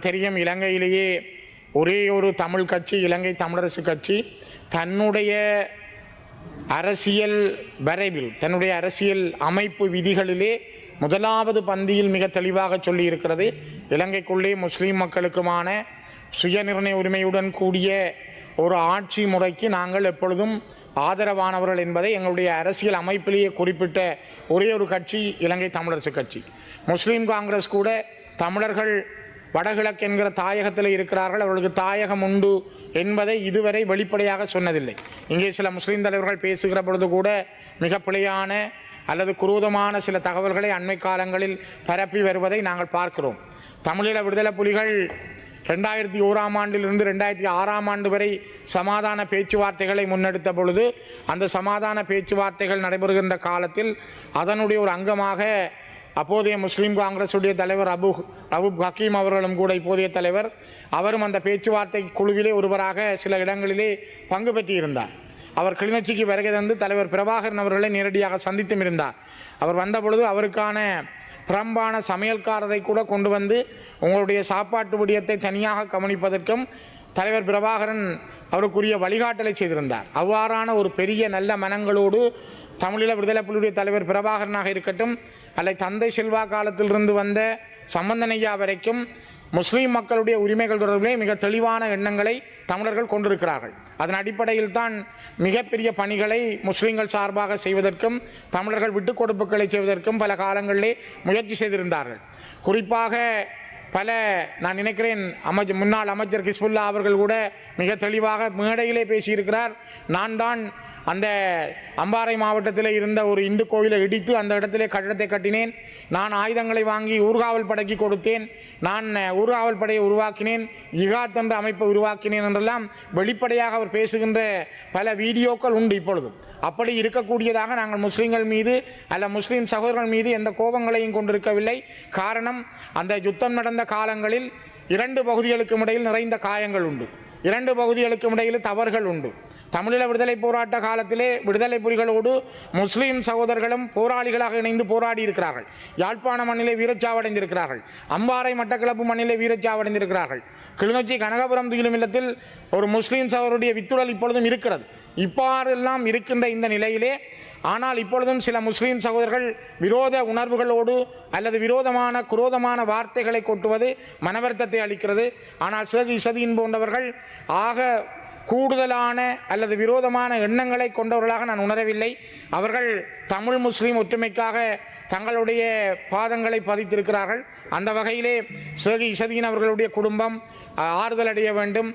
தெரியும் இலங்கையிலேயே ஒரே ஒரு தமிழ் கட்சி இலங்கை தமிழரசு கட்சி தன்னுடைய அரசியல் வரைவில் தன்னுடைய அரசியல் அமைப்பு விதிகளிலே முதலாவது பந்தியில் மிக தெளிவாக சொல்லி இருக்கிறது இலங்கைக்குள்ளே முஸ்லீம் மக்களுக்குமான சுயநிர்ணய உரிமையுடன் கூடிய ஒரு ஆட்சி முறைக்கு நாங்கள் எப்பொழுதும் ஆதரவானவர்கள் என்பதை எங்களுடைய அரசியல் அமைப்பிலேயே குறிப்பிட்ட ஒரே ஒரு கட்சி இலங்கை தமிழரசு கட்சி. முஸ்லீம் காங்கிரஸ் கூட தமிழர்கள் வடகிழக்கு என்கிற தாயகத்தில் இருக்கிறார்கள். அவர்களுக்கு தாயகம் உண்டு என்பதை இதுவரை வெளிப்படையாக சொன்னதில்லை. இங்கே சில முஸ்லீம் தலைவர்கள் பேசுகிற பொழுது கூட மிக பிழையான அல்லது குரூதமான சில தகவல்களை அண்மை காலங்களில் பரப்பி வருவதை நாங்கள் பார்க்கிறோம். தமிழீழ விடுதலை புலிகள் ரெண்டாயிரத்தி ஓராம் ஆண்டிலிருந்து ரெண்டாயிரத்தி ஆறாம் ஆண்டு வரை சமாதான பேச்சுவார்த்தைகளை முன்னெடுத்த பொழுது அந்த சமாதான பேச்சுவார்த்தைகள் நடைபெறுகின்ற காலத்தில் அதனுடைய ஒரு அங்கமாக அப்போதைய முஸ்லீம் காங்கிரஸுடைய தலைவர் அபு அபுப் ஹக்கீம் அவர்களும் கூட இப்போதைய தலைவர். அவரும் அந்த பேச்சுவார்த்தை குழுவிலே ஒருவராக சில இடங்களிலே பங்கு பெற்றிருந்தார். அவர் கிளிநொச்சிக்கு வருகை தந்து தலைவர் பிரபாகரன் அவர்களை நேரடியாக சந்தித்தும் இருந்தார். அவர் வந்தபொழுது அவருக்கான புறம்பான சமையல்காரரை கூட கொண்டு வந்து உங்களுடைய சாப்பாட்டு விடயத்தை தனியாக கவனிப்பதற்கும் தலைவர் பிரபாகரன் அவருக்குரிய வழிகாட்டலை செய்திருந்தார். அவ்வாறான ஒரு பெரிய நல்ல மனங்களோடு தமிழீழ விடுதலை புலியுடைய தலைவர் பிரபாகரனாக இருக்கட்டும் அல்லது தந்தை செல்வா காலத்திலிருந்து வந்த சம்பந்தனையா வரைக்கும் முஸ்லீம் மக்களுடைய உரிமைகள் தொடர்பிலே மிக தெளிவான எண்ணங்களை தமிழர்கள் கொண்டிருக்கிறார்கள். அதன் அடிப்படையில் தான் மிகப்பெரிய பணிகளை முஸ்லீம்கள் சார்பாக செய்வதற்கும் தமிழர்கள் விட்டுக் கொடுப்புகளை செய்வதற்கும் பல காலங்களிலே முயற்சி செய்திருந்தார்கள். குறிப்பாக பல நான் நினைக்கிறேன் அமைச்சர் முன்னாள் அமைச்சர் கிஸ்புல்லா அவர்கள் கூட மிக தெளிவாக மேடையிலே பேசியிருக்கிறார். நான் தான் அந்த அம்பாறை மாவட்டத்தில் இருந்த ஒரு இந்து கோயிலை இடித்து அந்த இடத்திலே கட்டடத்தை கட்டினேன். நான் ஆயுதங்களை வாங்கி ஊர்காவல் படைக்கு கொடுத்தேன். நான் ஊர்காவல் படையை உருவாக்கினேன். இகாத் என்ற அமைப்பை உருவாக்கினேன் என்றெல்லாம் வெளிப்படையாக அவர் பேசுகின்ற பல வீடியோக்கள் உண்டு இப்பொழுதும் அப்படி இருக்கக்கூடியதாக நாங்கள் முஸ்லீம்கள் மீது அல்ல முஸ்லீம் சகோதரர்கள் மீது எந்த கோபங்களையும் கொண்டிருக்கவில்லை. காரணம் அந்த யுத்தம் நடந்த காலங்களில் இரண்டு பகுதிகளுக்கும் இடையில் நிறைந்த காயங்கள் உண்டு. இரண்டு பகுதிகளுக்கும் இடையில் தவறுகள் உண்டு. தமிழீழ விடுதலை போராட்ட காலத்திலே விடுதலை புலிகளோடு முஸ்லீம் சகோதரர்களும் போராளிகளாக இணைந்து போராடி இருக்கிறார்கள். யாழ்ப்பாண மண்ணிலே வீரச்சாவடைந்திருக்கிறார்கள். அம்பாறை மட்டக்களப்பு மண்ணிலே வீரச்சாவடைந்திருக்கிறார்கள். கிளிநொச்சி கனகபுரம் துயிலும் இல்லத்தில் ஒரு முஸ்லீம் சகோதரருடைய வித்துடல் இப்பொழுதும் இருக்கிறது. இப்பாறெல்லாம் இருக்கின்ற இந்த நிலையிலே ஆனால் இப்பொழுதும் சில முஸ்லீம் சகோதரர்கள் விரோத உணர்வுகளோடு அல்லது விரோதமான குரோதமான வார்த்தைகளை கொட்டுவது மனவருத்தத்தை அளிக்கிறது. ஆனால் சிறகு இசதியின் போன்றவர்கள் ஆக கூடுதலான அல்லது விரோதமான எண்ணங்களை கொண்டவர்களாக நான் உணரவில்லை. அவர்கள் தமிழ் முஸ்லீம் ஒற்றுமைக்காக தங்களுடைய பாதங்களை பதித்திருக்கிறார்கள். அந்த வகையிலே சேகி இசதியின் அவர்களுடைய குடும்பம் ஆறுதல் அடைய வேண்டும்.